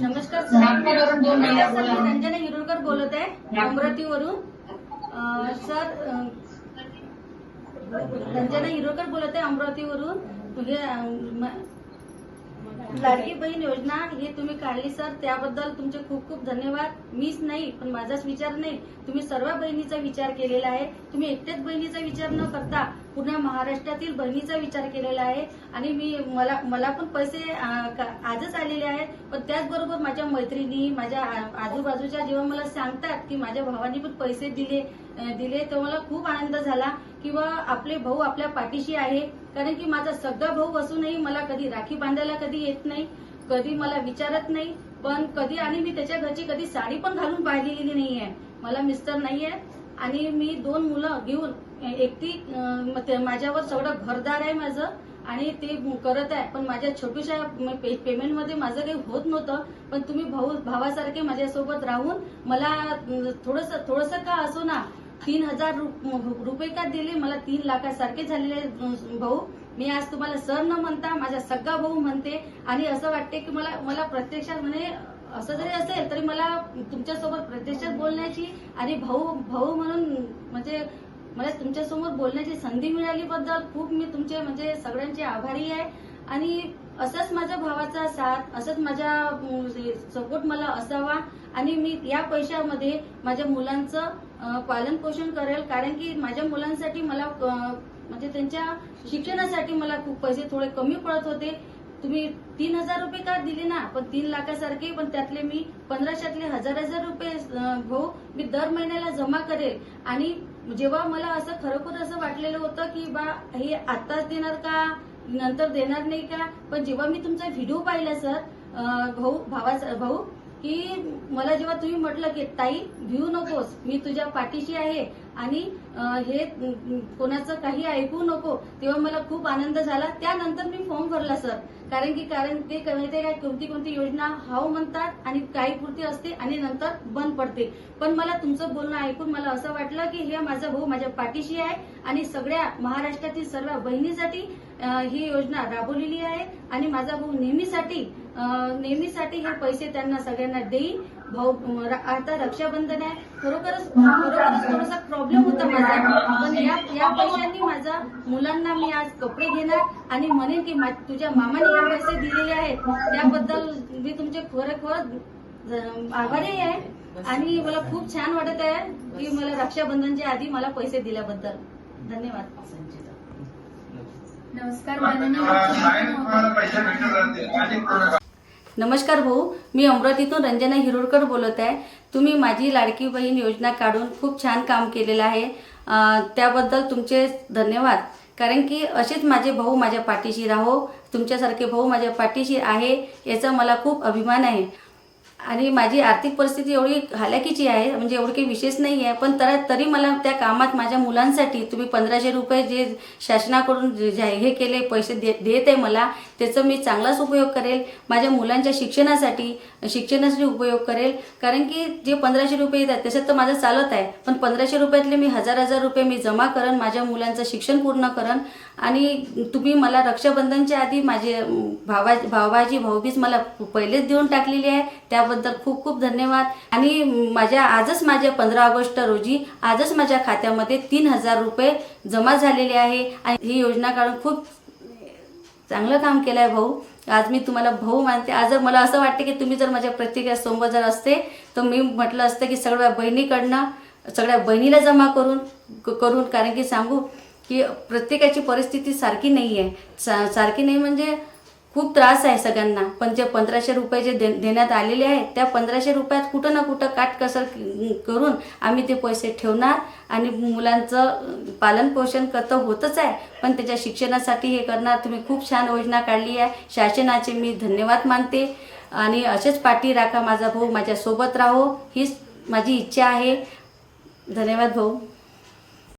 नमस्कार सर. मी रंजना हिरोळकर बोलत आहे अमरावतीवरून. अं, सर अं, रंजना हिरोळकर बोलत आहे अमरावतीवरून. अं, म- लाडकी बहीण योजना ही तुम्ही काढली सर. त्याबद्दल तुमचे खूप खूप धन्यवाद. मीच नाही पण माझाच विचार नाही. तुम्ही सर्व बहिणीचा विचार केलेला आहे. तुम्ही एकट्याच बहिणीचा विचार न करता पूर्ण महाराष्ट्रातील बहिणीचा विचार केलेला आहे. आणि मी मला मला पण पैसे आजच आलेले आहेत. पण त्याचबरोबर माझ्या मैत्रिणी माझ्या आजूबाजूच्या जेव्हा मला सांगतात की माझ्या भावानी पण पैसे दिले दिले तर मला खूप आनंद झाला किंवा आपले भाऊ आपल्या पाठीशी आहे. कारण की माझा सगळा भाऊ असूनही मला कधी राखी बांधायला कधी येत नाही कधी मला विचारत नाही पण कधी आणि मी त्याच्या घरची कधी साडी पण घालून पाहिलेली नाहीये. मला मिस्टर नाहीये आणि मी दोन मुलं घेऊन एकटी माझ्यावर सगळं घरदार आहे माझं आणि ते करत आहे. पण माझ्या छोट्याशा पेमेंटमध्ये माझं काही होत नव्हतं. पण तुम्ही भाऊ भावासारखे माझ्यासोबत राहून मला थोडस थोडस का असो ना तीन हजार रुपये का दिले मला तीन लाखासारखे झालेले भाऊ. मी आज तुम्हाला सर न म्हणता माझा सगळा भाऊ म्हणते. आणि असं वाटते की मला मला प्रत्यक्षात म्हणे असं जरी असेल तरी मला तुमच्यासोबत प्रत्यक्षात बोलण्याची आणि भाऊ भाऊ म्हणून म्हणजे मला तुमच्यासमोर बोलण्याची संधी मिळाली बद्दल खूप मी तुमचे म्हणजे सगळ्यांचे आभारी आहे. आणि असंच माझ्या भावाचा साथ असंच माझ्या सपोर्ट मला असावा आणि मी या पैशामध्ये माझ्या मुलांचं पालन पोषण करेल. कारण की माझ्या मुलांसाठी मला म्हणजे त्यांच्या शिक्षणासाठी मला खूप पैसे थोडे कमी पडत होते. तुम्ही तीन हजार रुपये का दिले ना? पण तीन लाखासारखे पण त्यातले मी पंधराशेतले हजार हजार रुपये भाऊ मी दर महिन्याला जमा करेल. आणि जेव्हा मला असं खरोखर असं वाटलेलं होतं की बा हे आत्ताच देणार का? नंतर देणार नाही का? पण जेव्हा मी तुमचा व्हिडिओ पाहिला सर भाऊ भावाचा भाऊ की मला जेव्हा तुम्ही म्हटलं की ताई भिऊ नकोस मी तुझ्या पाठीशी आहे आणि हे कोणाचं काही ऐकू नको तेव्हा मला खूप आनंद झाला. त्यानंतर मी फॉर्म भरला सर कारण की कारण ते क- काय कोणती कोणती योजना हाव म्हणतात आणि काही पुरती असते आणि नंतर बंद पडते. पण मला तुमचं बोलणं ऐकून मला असं वाटलं की हे माझा भाऊ माझ्या पाठीशी आहे आणि सगळ्या महाराष्ट्रातील सर्व बहिणीसाठी ही योजना राबवलेली आहे आणि माझा भाऊ नेहमीसाठी नेहमीसाठी हे पैसे त्यांना सगळ्यांना देईन. भाऊ आता रक्षाबंधन आहे. खरोखरच खरोखरच थोडासा प्रॉब्लेम होता माझा. पण या या पैशांनी माझ्या मुलांना मी आज कपडे घेणार आणि म्हणेन की तुझ्या मामाने हे पैसे दिलेले आहेत. त्याबद्दल मी तुमचे खरोखर ज- आभारी आहे. आणि मला खूप छान वाटत आहे की मला रक्षाबंधनच्या आधी मला पैसे दिल्याबद्दल. धन्यवाद. नमस्कार शाळेत नमस्कार भाऊ मी अमरावतीतून रंजना हिरोडकर बोलत आहे. तुम्ही माझी लाडकी बहीण योजना काढून खूप छान काम केलेलं आहे. त्याबद्दल तुमचे धन्यवाद. कारण की असेच माझे भाऊ माझ्या पाठीशी राहो तुमच्यासारखे भाऊ माझ्या पाठीशी आहे याचा मला खूप अभिमान आहे. आणि माझी आर्थिक परिस्थिती एवढी हालाकीची आहे म्हणजे एवढं काही विशेष नाही आहे पण तर तरी मला त्या कामात माझ्या मुलांसाठी तुम्ही पंधराशे रुपये जे शासनाकडून जे जे हे केले पैसे दे देत आहे मला त्याचा मी चांगलाच उपयोग करेल. माझ्या मुलांच्या शिक्षणासाठी शिक्षणासाठी उपयोग करेल. कारण की जे पंधराशे रुपये येतात त्याच्यात तर माझं चालत आहे. पण पंधराशे रुपयातले मी हजार हजार रुपये मी जमा करन माझ्या मुलांचं शिक्षण पूर्ण करन आणि तुम्ही मला रक्षाबंधनच्या आधी माझे भावा भावाजी भाऊबीज मला पहिलेच देऊन टाकलेली आहे. त्याबद्दल खूप खूप धन्यवाद. आणि माझ्या आजच माझ्या पंधरा ऑगस्ट रोजी आजच माझ्या खात्यामध्ये तीन हजार रुपये जमा झालेले आहे. आणि ही योजना काढून खूप चांगलं काम केलं आहे भाऊ. आज मी तुम्हाला भाऊ मानते. आज जर मला असं वाटते की तुम्ही जर माझ्या प्रत्येक जर असते तर मी म्हटलं असतं की सगळ्या बहिणीकडनं सगळ्या बहिणीला जमा करून क- करून. कारण की सांगू की प्रत्येकाची परिस्थिती सारखी नाही आहे सा सारखी नाही म्हणजे खूप त्रास आहे सगळ्यांना. पण जे पंधराशे रुपये जे दे देण्यात आलेले आहेत त्या पंधराशे रुपयात कुठं ना कुठं काटकसर करून आम्ही ते पैसे ठेवणार आणि मुलांचं पालनपोषण करतं होतच आहे. पण त्याच्या शिक्षणासाठी हे करणार. तुम्ही खूप छान योजना काढली आहे. शासनाचे मी धन्यवाद मानते. आणि असेच पाठी राखा माझा भाऊ माझ्यासोबत राहो. हीच माझी इच्छा आहे. धन्यवाद भाऊ.